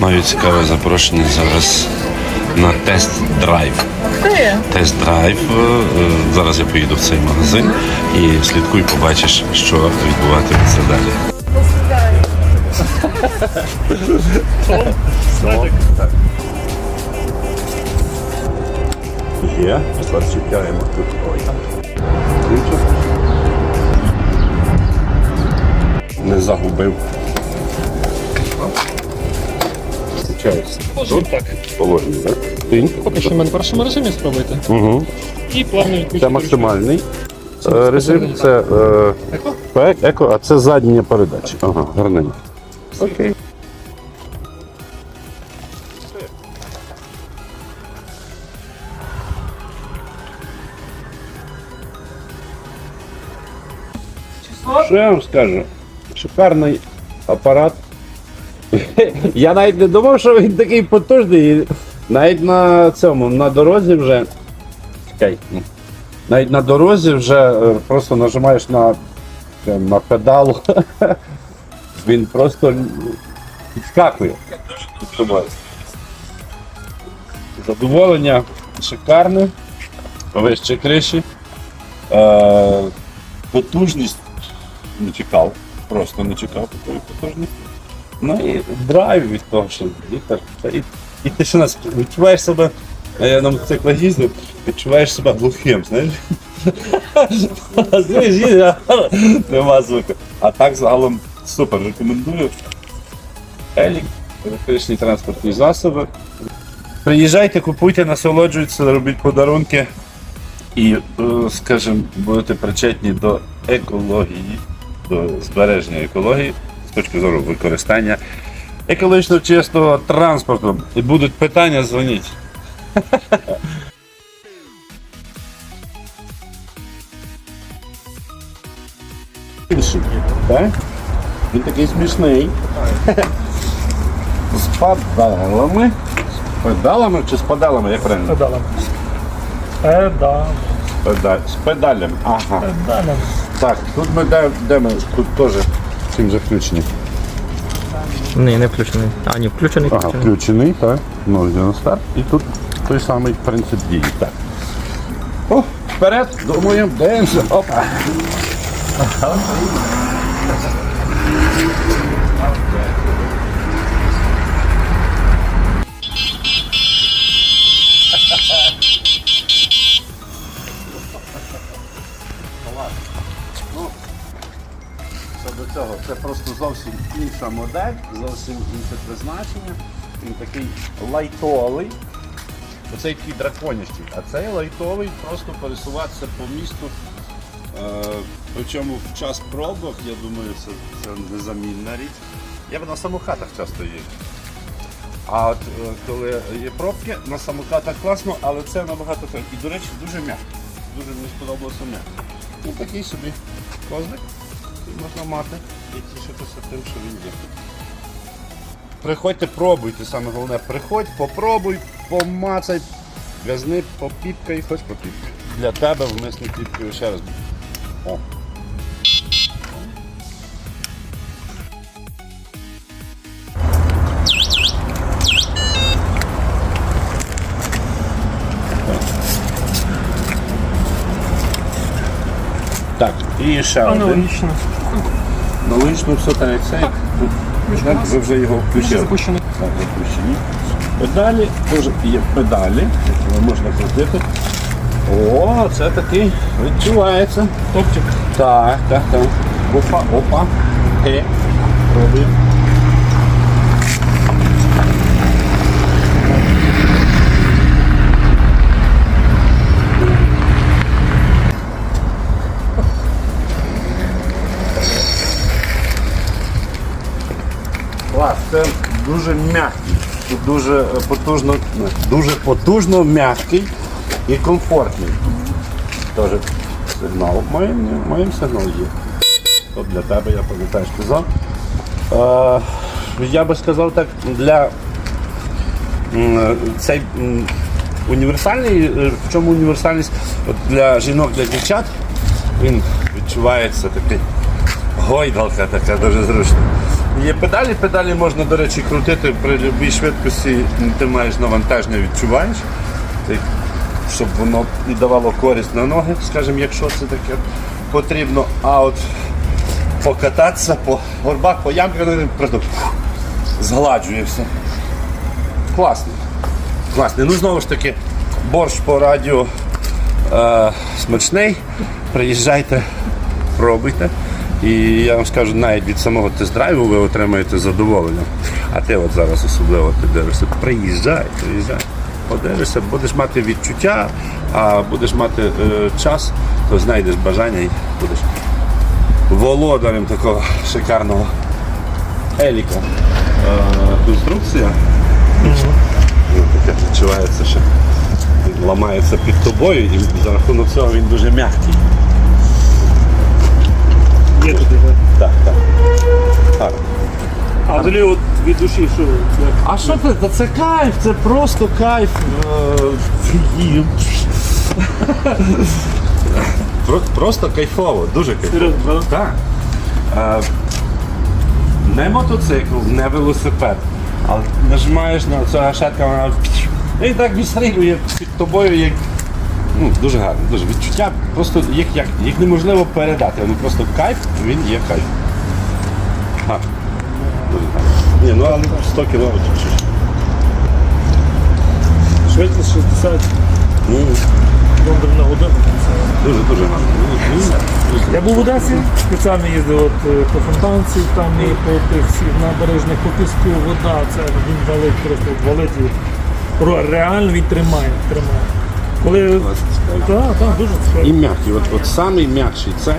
Маю цікаве запрошення зараз на тест-драйв. Тест-драйв. Е, Зараз я поїду в цей магазин і слідкуй, побачиш, що відбуватиметься далі. Є, тепер чекаємо тут. Ой. Не загубив. Включається. Тут так. Положення, так? Ти? Поки що в мене в першому режимі спробуйте. Угу. І плавно Це максимальний е, режим, це е, Еко? так, еко, а це задня передача. Ага, гарненько. Окей. Що я вам скажу? Шикарний апарат. Я навіть не думав, що він такий потужний. Навіть на цьому, на дорозі вже. Чекай. Навіть на дорозі вже е, просто нажимаєш на, на педал. Він просто підскакує. Задоволення шикарне. Вище криші. Е, потужність не чекав. Просто не чекав такої потужності. Ну і драйв від того, що літер. І, і ти що нас відчуваєш себе, а я на мотоциклах їздив, відчуваєш себе глухим, знаєш? Нема звуку. А так загалом супер, рекомендую. Елік, електричні транспортні засоби. Приїжджайте, купуйте, насолоджуйтеся, робіть подарунки і, е, скажімо, будете причетні до екології, до збереження екології з точки зору використання екологічно чистого транспорту. І будуть питання, дзвоніть. Так? Він такий смішний. З педалами. З педалами чи з педалами, як правильно? Педалем. Педал. Педаль. З педалями. Ага. Педалем. Так, тут ми де, де ми тут теж цим заключені. Ні, не включений. А, ні, включений, Ага, включений. включений, так. Ножня на старт. І тут той самий принцип дії. Так. О, вперед, думаємо, дивимося. Опа. Що це просто зовсім інша модель, зовсім інше призначення. Він такий лайтовий. Оцей такий драконячий, а цей лайтовий просто пересуватися по місту. Е, причому в час пробок, я думаю, це, це незамінна річ. Я б на самокатах часто їжджу. А от е, коли є пробки, на самокатах класно, але це набагато так. І, до речі, дуже м'яко. Дуже мені сподобалося м'яко. Ну такий собі козлик можна мати і тішитися тим, що він є. Приходьте, пробуйте, саме головне, приходь, попробуй, помацай, газни, попіпкай, хоч попіпкай. Для тебе вмисне піпкаю ще раз. О. Так, і ще один. Аналогічно. Налично все так як це. Так, ви вже його включили. Запущені. Так, запущені. Педалі, теж є педалі, які можна крутити. О, це такий відчувається. Топчик. Так, так, так. Опа, опа. Е. Пробуємо. Дуже м'який, і дуже потужно, не, дуже потужно м'який і комфортний. Теж сигнал. Маємо, маємо сигнал є. То для тебе, я пам'ятаю, сказав. Е, я би сказав так, для цей універсальний, е, в чому універсальність для жінок, для дівчат, він відчувається такий гойдалка така дуже зручна. Є педалі, педалі можна, до речі, крутити при будь-якій швидкості, ти маєш навантаження, відчуваєш, щоб воно і давало користь на ноги, скажімо, якщо це таке потрібно. А от покататися по горбах, по ямках, просто згладжує все. Класно. Класний. Ну знову ж таки, борщ по радіо е, смачний. Приїжджайте, пробуйте. І я вам скажу, навіть від самого тест-драйву ви отримаєте задоволення. А ти от зараз особливо ти дивишся, приїжджай, приїжджай. Подивишся, будеш мати відчуття, а будеш мати е, час, то знайдеш бажання і будеш володарем такого шикарного еліка. Е, конструкція. Ну, таке відчувається, що він ламається під тобою і за рахунок цього він дуже м'який. Є туди. Так, так. так. А взагалі от від душі, що як А що це? Та це кайф, це просто кайф. Е, їм. Про- Просто кайфово, дуже кайфово. серйозно? Так. Е, не мотоцикл, не велосипед. Але нажимаєш на цю гашетку, вона і так відстрілює під тобою, як ну, дуже гарно, дуже відчуття. Просто їх, як, їх неможливо передати. Воно просто кайф, він є кайф. Гарно. Дуже гарно. Ні, ну але 100 кілометрів. Швидкість 60 Ну, км на годину. дуже дуже гарно. Ну, ну, Я був в Одесі, спеціально їздив от, е, по фонтанці, там і по тих всіх набережних, по піску, вода, це він валить, просто валить. і ро- Реально він тримає, тримає. Коли... Так, так, дуже І цікаво. м'який, от, от самий м'якший цей.